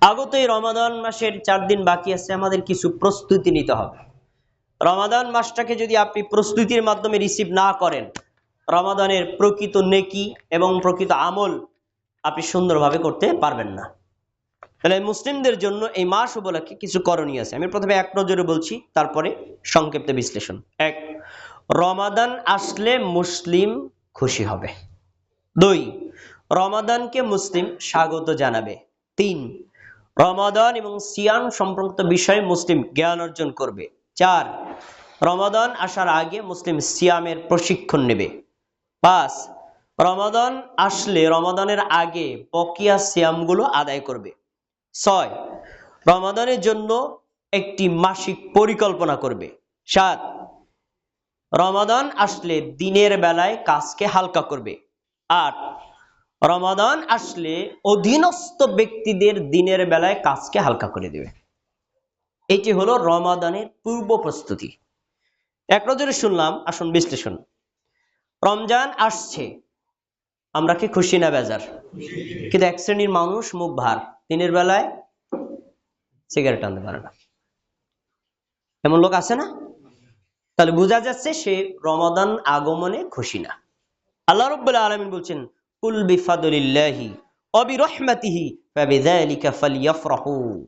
আগত এই রমাদান মাসের চার দিন বাকি আছে, আমাদের কিছু প্রস্তুতি নিতে হবে। রমাদান মাসটাকে যদি আপনি প্রস্তুতির মাধ্যমে রিসিভ না করেন, রমাদানের প্রকৃত নেকি এবং প্রকৃত আমল আপনি সুন্দরভাবে করতে পারবেন না। তাহলে মুসলিমদের জন্য এই মাস উপলক্ষে কিছু করণীয় আছে। আমি প্রথমে এক নজরে বলছি, তারপরে সংক্ষিপ্ত বিশ্লেষণ। এক, রমাদান আসলে মুসলিম খুশি হবে। দুই, রমাদানকে মুসলিম স্বাগত জানাবে। তিন রমাদান এবং সিয়াম সম্পর্কিত বিষয়ে মুসলিম জ্ঞান অর্জন করবে। চার, রমাদান আসার আগে মুসলিম সিয়ামের প্রশিক্ষণ নেবে। পাঁচ, রমাদান আসলে রমাদানের আগে বকিয়া সিয়ামগুলো আদায় করবে। ছয়, রমাদানের জন্য একটি মাসিক পরিকল্পনা করবে। সাত, রমাদান আসলে দিনের বেলায় কাজকে হালকা করবে। আট রমাদান আসলে অধীনস্থ ব্যক্তিদের দিনের বেলায় কাজকে হালকা করে দেবে। এটি হলো রমাদানের পূর্ব প্রস্তুতি। এক নজরে শুনলাম, আসুন বিশ্লেষণ। রমজান আসছে, আমরা কি খুশি না বেজার? কিন্তু এক শ্রেণির মানুষ মুখ ভার, দিনের বেলায় সিগারেট আনতে পারে না। এমন লোক আছে না? তাহলে বোঝা যাচ্ছে সে রমাদান আগমনে খুশি না। আল্লাহ রব্বুল্লাহ আলমিন বলছেন কুল বিফাদুলিল্লাহি অবিরহমাতিহি ফাবিযালিকা ফালিয়াফরাহু।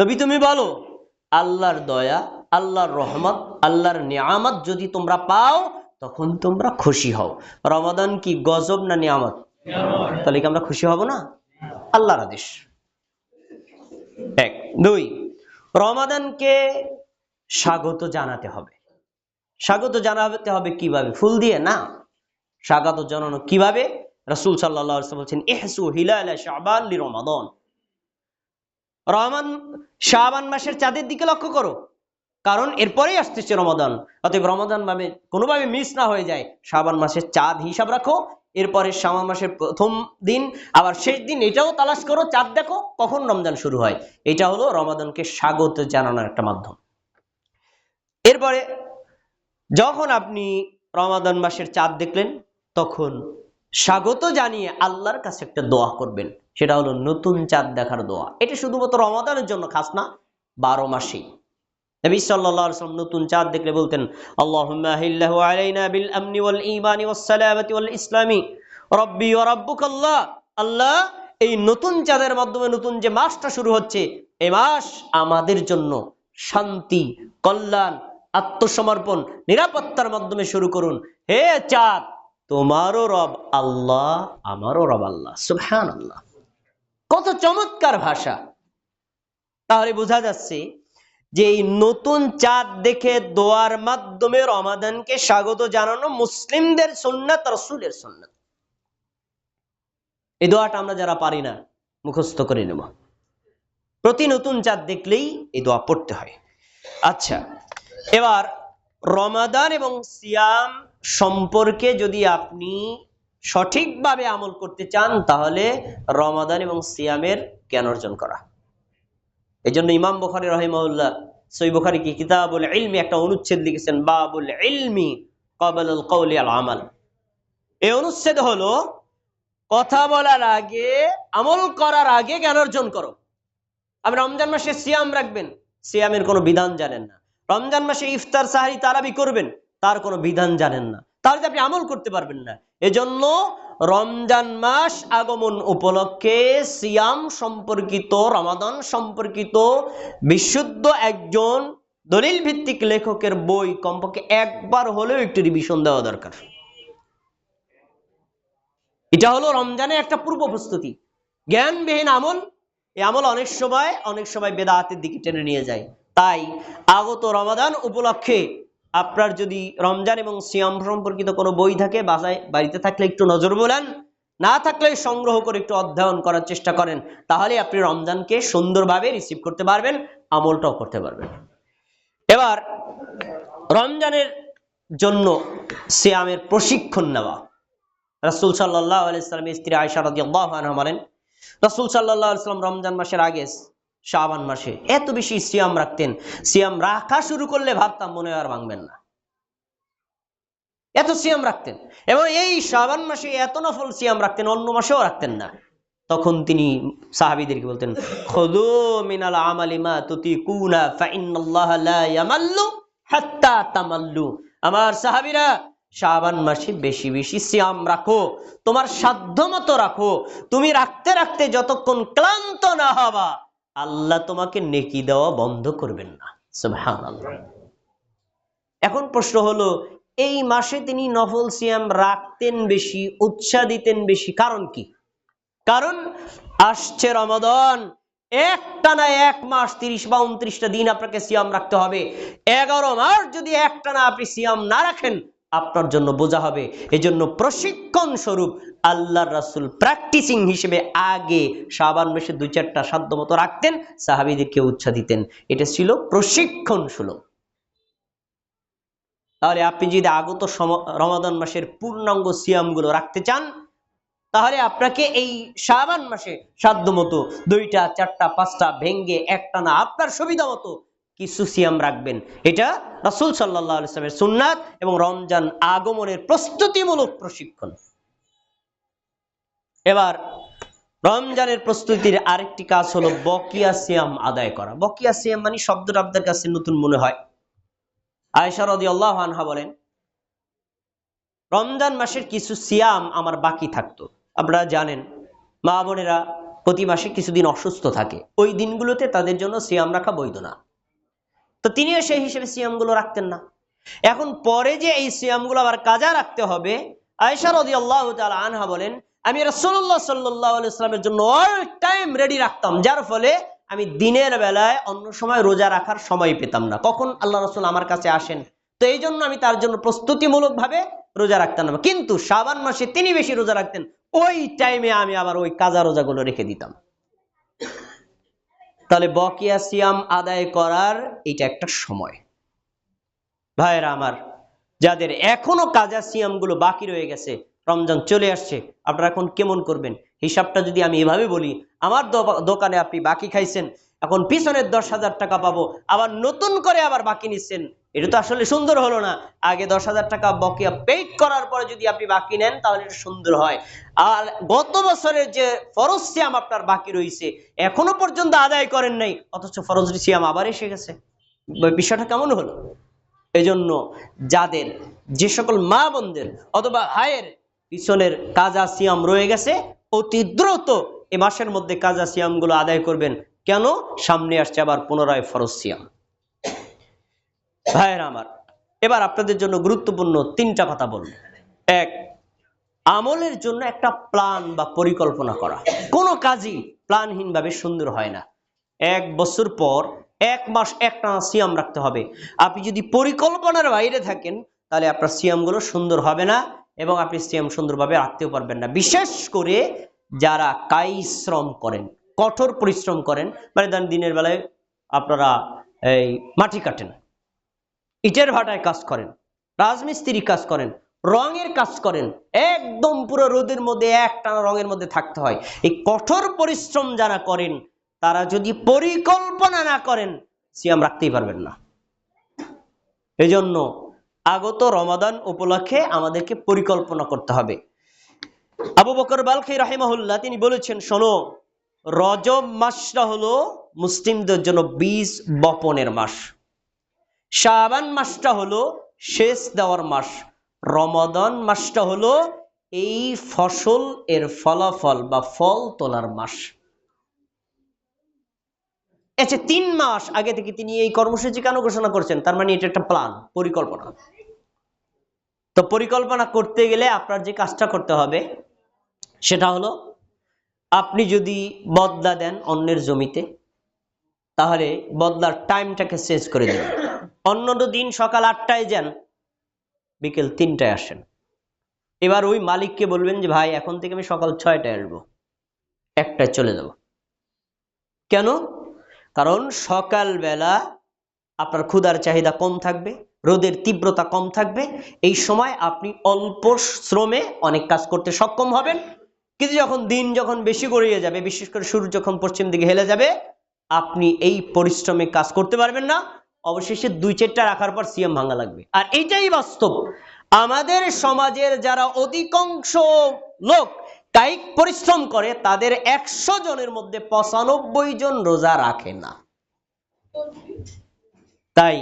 নবী তুমি বলো, আল্লাহর দয়া, আল্লাহর রহমত, আল্লাহর নিয়ামত যদি তোমরা পাও, তখন তোমরা খুশি হও। রমাদান কি গজব না নিয়ামত? তাহলে কি আমরা খুশি হব না? আল্লাহর আদেশ। এক, দুই, রমাদানকে স্বাগত জানাতে হবে। স্বাগত জানাতে হবে কীভাবে? ফুল দিয়ে না? স্বাগত জানানো কীভাবে? রাসূল ওয়াসাল্লাম বলছেন, ইহসু হিলাল শাবান লি রমাদান রহমান শাবান মাসের চাঁদের দিকে লক্ষ্য করো। কারণ এরপরেই আসতেছে রমাদান। অতএব রমাদান ভাবে কোনোভাবে মিস না হয়ে যায়। শাবান মাসের চাঁদ হিসাব রাখো। এরপরে শাবান মাসের প্রথম দিন, আবার শেষ দিন এটাও তালাশ করো। চাঁদ দেখো, কখন রমজান শুরু হয়। এটা হলো রমাদানকে স্বাগত জানানোর একটা মাধ্যম। এরপরে যখন আপনি রমাদান মাসের চাঁদ দেখলেন তখন স্বাগত জানিয়ে আল্লাহর কাছে একটা দোয়া করবেন। সেটা হলো নতুন চাঁদ দেখার দোয়া। এটা শুধুমাত্র রমাদানের জন্য খাস না, বারো মাসেই নতুন চাঁদ দেখলে বলতেন আল্লাহ, এই নতুন চাঁদের মাধ্যমে নতুন যে মাসটা শুরু হচ্ছে এই মাস আমাদের জন্য শান্তি, কল্যাণ, আত্মসমর্পণ, নিরাপত্তার মাধ্যমে শুরু করুন। হে চাঁদ তোমারও রব আল্লাহ, আমারও রব আল্লাহ। সুবহান আল্লাহ কত চমৎকার ভাষা। তাহলে বোঝা যাচ্ছে যে এই নতুন চাঁদ দেখে দোয়ার মাধ্যমে রমাদানকে স্বাগত জানানো মুসলিমদের সুন্নাত, রসুলের সুন্নাত। এই দোয়াটা আমরা যারা পারি না, মুখস্থ করে নেব। প্রতি নতুন চাঁদ দেখলেই এই দোয়া পড়তে হয়। আচ্ছা এবার রমাদান এবং সিয়াম সম্পর্কে যদি আপনি সঠিকভাবে আমল করতে চান, তাহলে রমাদান এবং সিয়ামের জ্ঞান অর্জন করা। এই জন্য ইমাম বখারি রহিমাউল্লাহ সই বখারি কি কিতাবুল ইলমি একটা অনুচ্ছেদ লিখেছেন, বাবুল ইলমি কবল কৌলি আল আমাল। এই অনুচ্ছেদ হলো, কথা বলার আগে, আমল করার আগে জ্ঞান অর্জন করো। আপনি রমজান মাসে সিয়াম রাখবেন, সিয়ামের কোনো বিধান জানেন না। রমজান মাসে ইফতার, সাহারি, তারাবি করবেন তার কোনো বিধান জানেন না। তাহলে আপনি আমল করতে পারবেন না। এজন্য রমজান মাস আগমন উপলক্ষে সিয়াম সম্পর্কিত, রমাদান সম্পর্কিত বিশুদ্ধ একজন দলিল ভিত্তিক লেখকের বই কমপক্ষে একবার হলেও একটু রিভিশন দেওয়া দরকার। এটা হলো রমজানের একটা পূর্ব প্রস্তুতি। জ্ঞানবিহীন আমল এই আমল অনেক সময় অনেক সময় বেদাহাতের দিকে টেনে নিয়ে যায়। তাই আগত রমাদান উপলক্ষে আপনার যদি রমজান এবং সিয়াম সম্পর্কিত কোনো বই থাকে, বাসায়, বাড়িতে থাকলে একটু নজর বোলান, না থাকলে সংগ্রহ করে একটু অধ্যয়ন করার চেষ্টা করেন, তাহলে আপনি রমজানকে সুন্দরভাবে রিসিভ করতে পারবেন, আমলটাও করতে পারবেন। এবার, রমজানের জন্য সিয়ামের প্রশিক্ষণ নেওয়া। রাসুল সাল্লাহ আলাইসলামের স্ত্রী আয়সা বলেন, রাসুল সাল্লাহ আলাইসলাম রমজান মাসের আগে শাবান মাসে এত বেশি সিয়াম রাখতেন। সিয়াম রাখা শুরু করলে ভাবতাম মনে আর ভাঙবেন না। এত সিয়াম রাখতেন। এবং এই শাবান মাসে এত নফল সিয়াম রাখতেন, অন্য মাসেও রাখতেন না। তখন তিনি সাহাবিদেরকে বলতেন খোদো মিনাল আমালিমা তুতি কুনা ইয়ামাল্লু হাত্তা তামাল্লু। আমার সাহাবীরা, শাবান মাসে বেশি বেশি সিয়াম রাখো, তোমার সাধ্য মতো রাখো। তুমি রাখতে রাখতে যতক্ষণ ক্লান্ত না হবা আল্লাহ তোমাকে নেকি দেওয়া বন্ধ করবেন না। এখন প্রশ্ন হলো, এই মাসে তিনি নফল সিয়াম রাখতেন বেশি উৎসাহ দিতেন বেশি, কারণ কি? কারণ আসছে রমাদন, একটানা এক মাস, তিরিশ বা উনত্রিশটা দিন আপনাকে সিয়াম রাখতে হবে। এগারো মাস যদি একটানা আপনি সিয়াম না রাখেন আপনার জন্য বোঝা হবে। এজন্য প্রশিক্ষণ স্বরূপ আল্লাহ রাসুল প্র্যাকটিসিং হিসেবে আগে সাবান মাসে দুই চারটা সাধ্য মতো রাখতেন, সাহাবিদেরকে উৎসাহ দিতেন। এটা ছিল প্রশিক্ষণ সুলভ। তাহলে আপনি যদি আগত রমাদান মাসের পূর্ণাঙ্গ সিয়ামগুলো রাখতে চান, তাহলে আপনাকে এই শাবান মাসে সাধ্য মতো দুইটা, চারটা, পাঁচটা ভেঙ্গে একটা না আপনার সুবিধা মতো কিছু সিয়াম রাখবেন। এটা রাসুল সাল্লাহ ইসলামের সুন্নাত এবং রমজান আগমনের প্রস্তুতিমূলক প্রশিক্ষণ। এবার, রমজানের প্রস্তুতির আরেকটি কাজ হলো বকিয়া সিয়াম আদায় করা। বকিয়া সিয়াম মানে শব্দটা আপনাদের কাছে নতুন মনে হয়। আয়েশা রদি আনহা বলেন, রমজান মাসের কিছু সিয়াম আমার বাকি থাকতো। আপনারা জানেন, মা বোনেরা প্রতি মাসে কিছুদিন অসুস্থ থাকে। ওই দিনগুলোতে তাদের জন্য সিয়াম রাখা বৈধ না। তো তিনিও সেই হিসেবে সিয়ামগুলো রাখতেন না। এখন পরে যে এই সিয়ামগুলো আবার কাজা রাখতে হবে, আয়েশা রদি আল্লাহ আনহা বলেন, আমি রসল্লাহ সাল্লাহ ইসলামের জন্য অল টাইম রেডি রাখতাম, যার ফলে আমি দিনের বেলায় অন্য সময় রোজা রাখার সময় পেতাম না। কখন আল্লাহ রসুল আমার কাছে আসেন? তো এই জন্য আমি তার জন্য প্রস্তুতিমূলক ভাবে রোজা রাখতাম না। কিন্তু শাবান মাসে তিনি বেশি রোজা রাখতেন, ওই টাইমে আমি আবার ওই কাজা রোজাগুলো রেখে দিতাম। তাহলে বকিয়া সিয়াম আদায় করার এটা একটা সময়। ভাইয়েরা আমার, যাদের এখনও কাজা সিয়ামগুলো বাকি রয়ে গেছে, রমজান চলে আসছে, আপনারা এখন কেমন করবেন? হিসাবটা যদি আমি এভাবে বলি, আমার দোকানে আপনি বাকি খাইছেন এখন পিছনের দশ হাজার টাকা পাবো, আবার নতুন করে আবার বাকি নিচ্ছেন। এটা তো আসলে সুন্দর হলো না। আগে দশ হাজার টাকা বকেয়া পেইড করার পরে যদি আপনি বাকি নেন, তাহলে সুন্দর হয়। আর গত বছরের যে ফরজ সিয়াম আপনার বাকি রয়েছে এখনও পর্যন্ত আদায় করেন নাই, অথচ ফরজ সিয়াম আবার এসে গেছে। বিষয়টা কেমন হলো? এজন্য যাদের, যে সকল মা বোনদের অথবা হায়ের পিছনের কাজা সিয়াম রয়ে গেছে, অতি দ্রুত এ মাসের মধ্যে কাজা সিয়ামগুলো আদায় করবেন। কেন? সামনে আসছে আবার পুনরায় ফরজ সিয়াম। ভাইয়েরা আমার, এবার আপনাদের জন্য গুরুত্বপূর্ণ তিনটা কথা বলব। এক, আমলের জন্য একটা প্ল্যান বা পরিকল্পনা করা। কোনো কাজই প্ল্যানহীনভাবে সুন্দর হয় না। এক বছর পর, এক মাস একটানা সিয়াম রাখতে হবে। আপনি যদি পরিকল্পনার বাইরে থাকেন, তাহলে আপনার সিয়ামগুলো সুন্দর হবে না এবং আপনি সিয়াম সুন্দরভাবে রাখতেও পারবেন না। বিশেষ করে যারা কাই শ্রম করেন। কঠোর পরিশ্রম করেন মানে ধরেন দিনের বেলায় আপনারা এই মাটি কাটেন, ইটের ভাটায় কাজ করেন, রাজমিস্ত্রি কাজ করেন, রঙের কাজ করেন, একদম পুরো রোদের মধ্যে, একটানা রঙের মধ্যে থাকতে হয়। এই কঠোর পরিশ্রম যারা করেন, তারা যদি পরিকল্পনা না করেন, সিয়াম রাখতেই পারবেন না। এজন্য আগত রমাদান উপলক্ষে আমাদেরকে পরিকল্পনা করতে হবে। আবু বকর বালখি রাহিমাহুল্লাহ তিনি বলেছেন, শোনো রজব মাসটা হলো মুসলিমদের জন্য বীজ বপনের মাস। শাবান মাসটা হলো শেষ দেওয়ার মাস। রমাদান মাসটা হলো এই ফসল এর ফলাফল বা ফল তোলার মাস। আচ্ছা তিন মাস আগে থেকে তিনি এই কর্মসূচি কেন ঘোষণা করছেন? তার মানে এটা একটা প্ল্যান পরিকল্পনা। তো পরিকল্পনা করতে গেলে আপনার যে কাজটা করতে হবে, সেটা হলো আপনি যদি বদলা দেন অন্যের জমিতে, তাহলে বদলার টাইমটাকে চেঞ্জ করে দেবেন। অন্য দিন সকাল আটটায় যান, বিকেল তিনটায় আসেন। এবার ওই মালিককে বলবেন যে, ভাই, এখন থেকে আমি সকাল ছয়টায় আসব, একটায় চলে যাব। কেন? কারণ সকালবেলা আপনার ক্ষুধার চাহিদা কম থাকবে, রোদের তীব্রতা কম থাকবে। এই সময় আপনি অল্প শ্রমে অনেক কাজ করতে সক্ষম হবেন। কিন্তু যখন দিন যখন বেশি গড়িয়ে যাবে, বিশেষ করে সূর্য যখন পশ্চিম দিকে হেলে যাবে, আপনি এই পরিশ্রমে কাজ করতে পারবেন না। অবশেষে দুই চারটা রাখার পর সিএম ভাঙা লাগবে। আর এইটাই বাস্তব। আমাদের সমাজের যারা অধিকাংশ লোক কায়িক পরিশ্রম করে, তাদের একশো জনের মধ্যে পঁচানব্বই জন রোজা রাখে না। তাই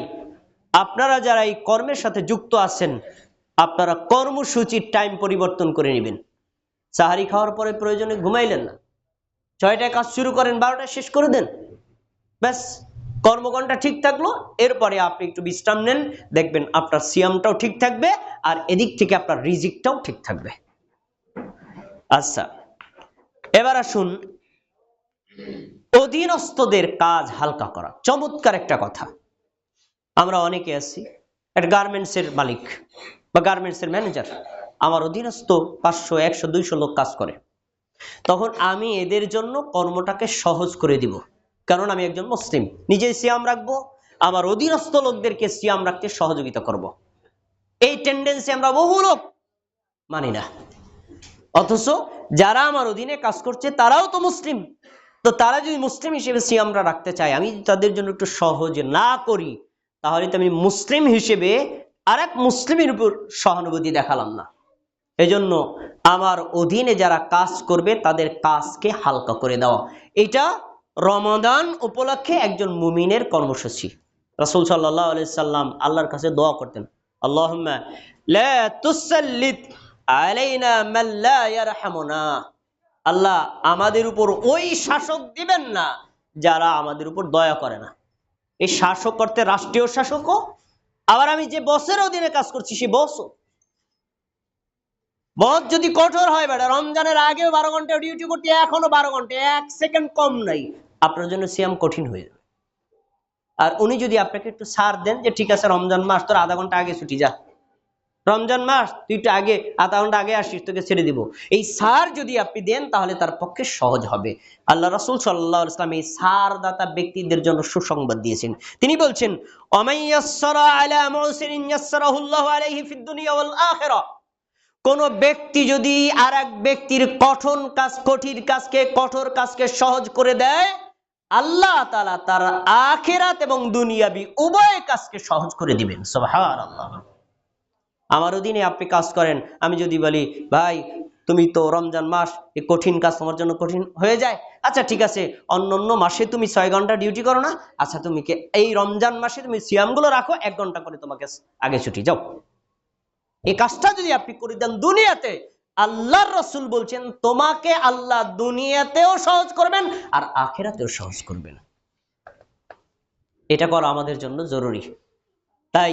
আপনারা যারা এই কর্মের সাথে যুক্ত আছেন, আপনারা কর্মসূচির টাইম পরিবর্তন করে নেবেন। সাহারি খাওয়ার পরে প্রয়োজনে ঘুমাইলেন না। ছয়টায় কাজ শুরু করেন, বারোটায় শেষ করে দেন। ব্যাস, কর্মঘণ্টা ঠিক থাকল। এরপরে আপনি একটু বিশ্রাম নেন, দেখবেন আপনার সিয়ামটাও ঠিক থাকবে আর এদিক থেকে আপনার রিজিকটাও ঠিক থাকবে। আচ্ছা এবার আসুন অধীনস্থদের কাজ হালকা করা। চমৎকার একটা কথা। আমরা অনেকে আছি, একটা গার্মেন্টসের মালিক বা গার্মেন্টসের ম্যানেজার আমার অধীনস্থ পাঁচশো, একশো, দুইশো লোক কাজ করে। তখন আমি এদের জন্য কর্মটাকে সহজ করে দিব। কারণ আমি একজন মুসলিম নিজে সিয়াম রাখব, আমার অধীনস্থ লোকদেরকে সিয়াম রাখতে সহযোগিতা করব। এই টেন্ডেন্সি আমরা বহু লোক মানি না। অথচ যারা আমার অধীনে কাজ করছে, তারাও তো মুসলিম। তো তারা যদি মুসলিম হিসেবে সিয়ামরা রাখতে চায়, আমি তাদের জন্য একটু সহজ না করি, তাহলে তো আমি মুসলিম হিসেবে আর এক মুসলিমের উপর সহানুভূতি দেখালাম না। এজন্য আমার অধীনে যারা কাজ করবে, তাদের কাজকে হালকা করে দেওয়া এটা রমাদান উপলক্ষে একজন মুমিনের কর্মসূচি। রাসুল সাল্লাহ সাল্লাম আল্লাহর কাছে দোয়া করতেন আল্লাহ আল্লাহ আমাদের উপর ওই শাসক দিবেন না যারা আমাদের উপর দয়া করে না। এই শাসক করতে রাষ্ট্রীয় শাসকও। আবার আমি যে বসের অধীনে কাজ করছি, সে বসও। বস যদি কঠোর হয় বেটা, রমজানের আগেও বারো ঘণ্টা ডিউটি করতে, এখনও বারো ঘণ্টা, এক সেকেন্ড কম নাই। আপনার জন্য সিয়াম কঠিন হয়ে যাবে। আর উনি যদি আপনাকে একটু ছাড় দেন যে, ঠিক আছে, রমজান মাস, তোর আধা ঘণ্টা আগে ছুটি, যা। রমজান মাস, তুই একটু আগে, আধা ঘণ্টা আগে আসিস, তোকে ছেড়ে দিব। এই সার যদি আপনি দেন, তাহলে তার পক্ষে সহজ হবে। আল্লাহ রাসুল সাল্লাহ ইসলাম এই সার দাতা ব্যক্তিদের জন্য সুসংবাদ দিয়েছেন। তিনি বলছেন অমাইয়াসসারা আলা মুসিরিন ইয়াসসারাহুল্লাহু আলাইহি ফিদ দুনিয়া ওয়াল আখিরাহ কোন ব্যক্তি যদি আর এক ব্যক্তির কঠোর কাজ, কঠিন কাজকে, কঠোর কাজকে সহজ করে দেয়, আল্লাহ তালা তার আখেরাত এবং দুনিয়াবি উভয় কাজকে সহজ করে দিবেন। আমার অধীনে আপনি কাজ করেন, আমি যদি বলি, ভাই, তুমি তো রমজান মাস এই কঠিন কাজ তোমার জন্য কঠিন হয়ে যায়। আচ্ছা ঠিক আছে অন্য অন্য মাসে তুমি ছয় ঘণ্টা ডিউটি করো না? আচ্ছা তুমি এই রমজান মাসে তুমি সিয়ামগুলো রাখো? এক ঘণ্টা করে তোমাকে আগে ছুটি, যাও। এই কাজটা যদি আপনি করে দেন দুনিয়াতে, আল্লাহর রসুল বলছেন, তোমাকে আল্লাহ দুনিয়াতেও সহজ করবেন আর আখেরাতেও সহজ করবেন। এটা করা আমাদের জন্য জরুরি। তাই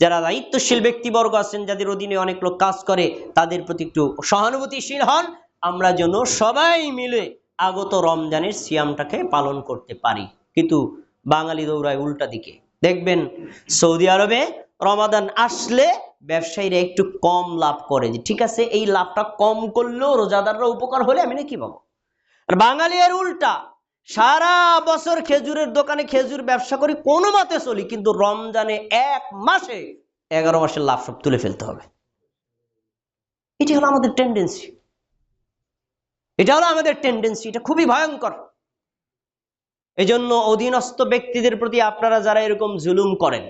যারা দায়িত্বশীল ব্যক্তিবর্গ আছেন, যাদের অধীনে অনেক লোক কাজ করে, তাদের প্রতি একটু সহানুভূতিশীল হন। আমরা যেন সবাই মিলে আগত রমজানের সিয়ামটাকে পালন করতে পারি। কিন্তু বাঙালি দৌড়ায় উল্টা দিকে। দেখবেন সৌদি আরবে রমাদান আসলে ব্যবসায়ীরা একটু কম লাভ করে যে, ঠিক আছে, এই লাভটা কম করলেও রোজাদাররা উপকার হলে আমি নাকি পাবো? আর বাঙালি এর উল্টা, সারা বছর খেজুরের দোকানে খেজুর ব্যবসা করি, কোনো মতে চলি, কিন্তু রমজানে এক মাসে এগারো মাসের লাভ সব তুলে ফেলতে হবে। এটি হলো আমাদের টেন্ডেন্সি এটা হলো আমাদের টেন্ডেন্সি এটা খুবই ভয়ঙ্কর। এজন্য অধীনস্থ ব্যক্তিদের প্রতি আপনারা যারা এরকম জুলুম করেন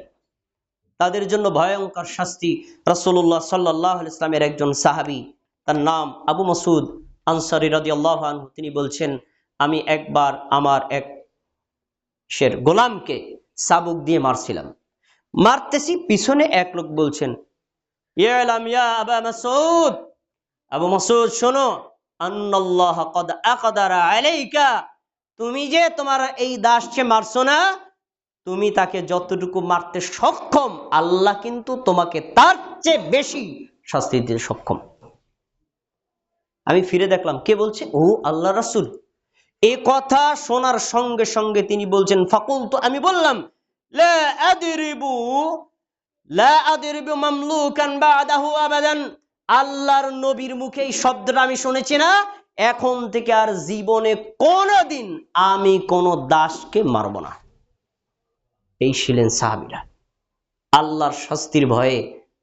তাদের জন্য ভয়ঙ্কর শাস্তি রসুল্লাহ সাল্লাহ ইসলামের একজন সাহাবি। তার নাম আবু মসুদ আনসারি রদি আল্লাহ তিনি বলছেন, আমি একবার আমার এক শের গোলামকে সাবুক দিয়ে মারছিলাম। মারতেছি, পিছনে এক লোক বলছেন আবা মাসুদ শোনো, আন্নাল্লাহ তুমি যে তোমার এই দাসকে মারছো না তুমি তাকে যতটুকু মারতে সক্ষম, আল্লাহ কিন্তু তোমাকে তার চেয়ে বেশি শাস্তি দিতে সক্ষম। আমি ফিরে দেখলাম, কে বলছে? ও আল্লাহ রাসুল। এ কথা শোনার সঙ্গে সঙ্গে তিনি বলছেন ফাকুল তো আমি বললাম আল্লাহর নবীর মুখে এই শব্দটা আমি শুনেছি না, এখন থেকে আর জীবনে কোনোদিন আমি কোনো দাসকে মারব না। এই ছিলেন সাহাবিরা। আল্লাহর শাস্তির ভয়ে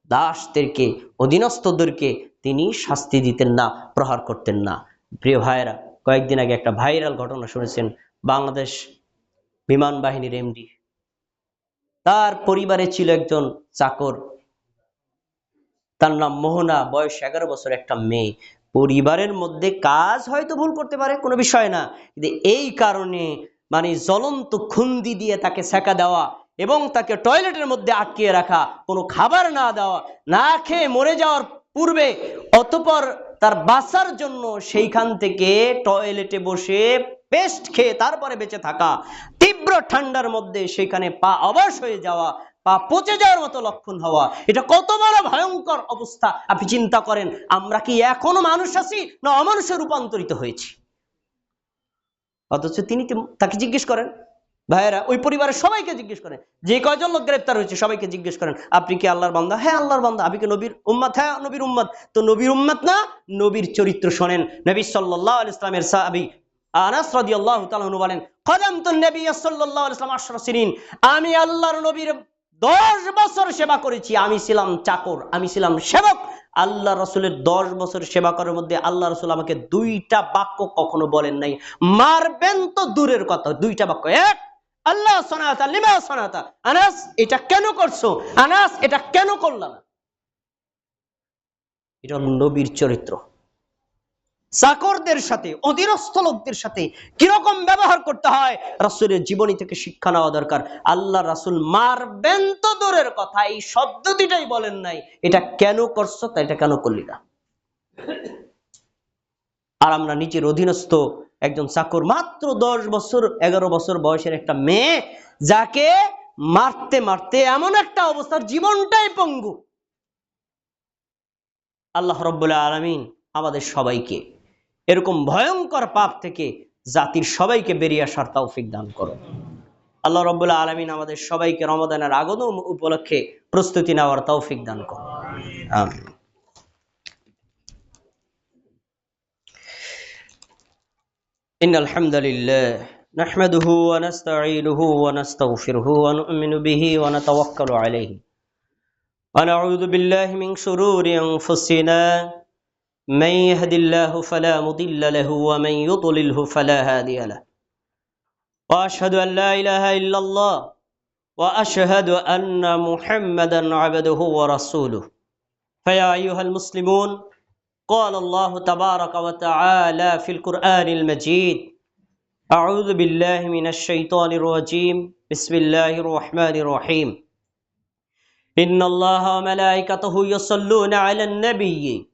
দাসদেরকে, অধীনস্থদেরকে তিনি শাস্তি দিতেন না, প্রহার করতেন না। প্রিয় ভাইয়েরা, কয়েকদিন আগে একটা ভাইরাল ঘটনা শুনেছেন বাংলাদেশ বিমান বাহিনীর এমডি। তার পরিবারে ছিল একজন চাকর। তার নাম মোহনা, বয়স এগারো বছর, একটা মেয়ে। পরিবারের মধ্যে কাজ হয়তো ভুল করতে পারে, কোনো বিষয় না। কিন্তু এই কারণে মানে জ্বলন্ত খুন্দি দিয়ে তাকে সেকা দেওয়া এবং তাকে টয়লেটের মধ্যে আটকিয়ে রাখা, কোনো খাবার না দেওয়া, না খেয়ে মরে যাওয়ার পূর্বে অতপর তার বাঁচার জন্য সেইখান থেকে টয়লেটে বসে পেস্ট খেয়ে তারপরে বেঁচে থাকা, তীব্র ঠান্ডার মধ্যে সেখানে পা অবশ হয়ে যাওয়া, পা পচে যাওয়ার মতো লক্ষণ হওয়া। এটা কত বড় ভয়ঙ্কর অবস্থা। আপনি চিন্তা করেন, আমরা কি এখনও মানুষ আছি না অমানুষে রূপান্তরিত হয়েছি? অথচ তিনি তো- তাকে জিজ্ঞেস করেন? ভাইয়েরা, ওই পরিবারের সবাইকে জিজ্ঞেস করেন। যে কয়জন লোক গ্রেপ্তার হয়েছে, সবাইকে জিজ্ঞেস করেন, আপনি কি আল্লাহর বান্দা? হ্যাঁ আল্লাহর বান্দা আপনি কি নবীর উম্মাদ হ্যাঁ নবীর উম্মাদ তো নবীর উম্মাদ না, নবীর চরিত্র শোনেন। নবী সাল্লাহ ইসলামের সাহাবি আনাস রাদিয়াল্লাহু তাআলা বলেন কদামতু নবী সাল্লাল্লাহু আলাইহি ওয়াসাল্লাম আমি আল্লাহর নবীর 10 বছর সেবা করেছি, আমি ছিলাম চাকর, আমি ছিলাম সেবক আল্লাহ রসুলের দশ বছর সেবা করার মধ্যে আল্লাহ রসুল আমাকে দুইটা বাক্য কখনো বলেন নাই। মারবেন তো দূরের কথা, দুইটা বাক্য। এক, আল্লাহ সোনাতা, লিমা সোনাতা? আনাস, এটা কেন করছ? আনাস, এটা কেন করলাম না? এটা নবীর চরিত্র। চাকরদের সাথে, অধীনস্থ লোকদের সাথে কীরকম ব্যবহার করতে হয়? রাসুলের জীবনী থেকে শিক্ষা নেওয়া দরকার। আল্লাহ রাসুল মারবেন তো দূরের কথা, এই শব্দ দুটাই বলেন নাই। এটা কেন করছ তা এটা কেন করলি না? আর আমরা নিজের অধীনস্থ একজন চাকর, মাত্র দশ বছর, এগারো বছর বয়সের একটা মেয়ে, যাকে মারতে মারতে এমন একটা অবস্থার জীবনটাই পঙ্গু। আল্লাহ রব্বুল্লাহ আলমিন আমাদের সবাইকে এরকম ভয়ঙ্কর পাপ থেকে জাতির সবাইকে বেরিয়ে আসার তৌফিক দান করো আল্লাহ রব্বুল্লাহ আলমিন আমাদের সবাইকে রমদানের আগমন উপলক্ষে প্রস্তুতি নেওয়ার তৌফিক দান করো আমিন إن الحمد لله نحمده ونستعينه ونستغفره ونؤمن به ونتوكل عليه ونعوذ بالله من شرور أنفسنا من يهد الله فلا مضل له ومن يضلله فلا هادي له. وأشهد أن لا إله إلا الله وأشهد أن محمدا عبده ورسوله. فيا أيها المسلمون قال الله تبارك وتعالى في القرآن المجيد أعوذ بالله من الشيطان الرجيم. بسم الله الرحمن الرحيم. إن الله وملائكته يصلون على النبي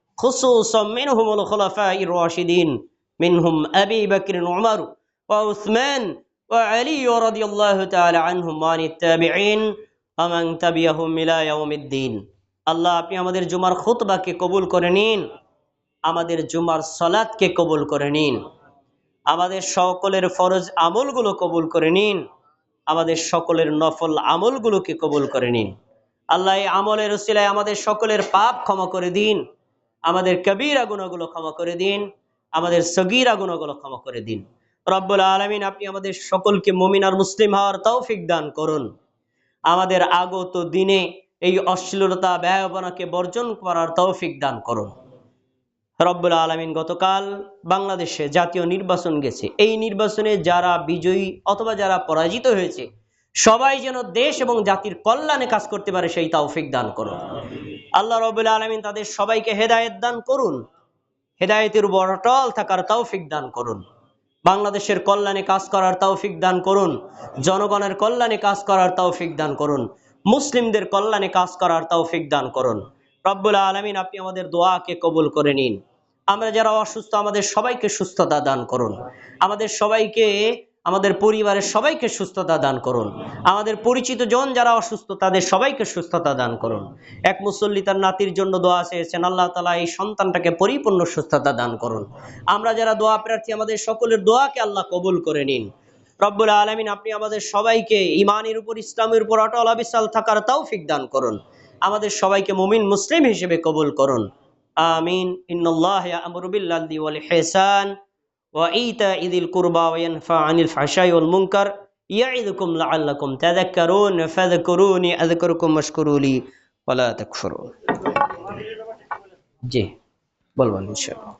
خصوصا منهم الخلفاء الراشدين منهم أبي بكر وعمر وعثمان وعلي رضي الله تعالى عنهم وعن التابعين ومن تبعهم إلى يوم الدين আল্লাহ আপনি আমাদের জুমার খুতবাকে কবুল করে নিন আমাদের জুমার সলাদকে কবুল করে নিন আমাদের সকলের ফরজ আমলগুলো কবুল করে নিন আমাদের সকলের নফল আমলগুলোকে কবুল করে নিন আল্লাহ এই আমলের উসিলায় আমাদের সকলের পাপ ক্ষমা করে দিন আমাদের কবিরা গুণগুলো ক্ষমা করে দিন, আমাদের সগিরা গুণগুলো ক্ষমা করে দিন। রব্বুল আলমিন, আপনি আমাদের সকলকে মমিন আর মুসলিম হওয়ার তৌফিক দান করুন। আমাদের আগত দিনে এই অশ্লীলতা ব্যয়বনাকে বর্জন করার তৌফিক দান করুন। রব্বুল আলমিন, গতকাল বাংলাদেশে জাতীয় নির্বাচন গেছে। এই নির্বাচনে যারা বিজয়ী অথবা যারা পরাজিত হয়েছে, সবাই যেন দেশ এবং জাতির কল্যাণে কাজ করতে পারে সেই তৌফিক দান করুন। আল্লাহ রবুল আলমিন তাদের সবাইকে হেদায়েত দান করুন। হেদায়েতের উপর অটল থাকার তৌফিক দান করুন। বাংলাদেশের কল্যাণে কাজ করার তৌফিক দান করুন। জনগণের কল্যাণে কাজ করার তৌফিক দান করুন। মুসলিমদের কল্যাণে কাজ করার তৌফিক দান করুন। রব্বুল আলমিন, আপনি আমাদের দোয়াকে কবুল করে নিন। আমরা যারা অসুস্থ, আমাদের সবাইকে সুস্থতা দান করুন। আমাদের সবাইকে আমাদের পরিবারের সবাইকে সুস্থতা দান করুন। আমাদের পরিচিত জন যারা অসুস্থ, তাদের সবাইকে সুস্থতা দান করুন। এক মুসল্লি তার নাতির জন্য দোয়া চেয়েছেন, আল্লাহ তালা এই সন্তানটাকে পরিপূর্ণ সুস্থতা দান করুন। আমরা যারা দোয়া প্রার্থী, আমাদের সকলের দোয়াকে আল্লাহ কবুল করে নিন। রব্বুল আলমিন, আপনি আমাদের সবাইকে ইমানের উপর, ইসলামের উপর অটল আবিসাল থাকার তৌফিক দান করুন। আমাদের সবাইকে মুমিন, মুসলিম হিসেবে কবুল করুন। আমিন। ইন্নআল্লাহ আমরুবিল্লা হেসান وإيتاء ذي القربى وينفع عن الفحشاء والمنكر يعظكم لعلكم تذكرون فاذكروني أذكركم واشكروا لي ولا تكفرون جي بلوان إن شاء الله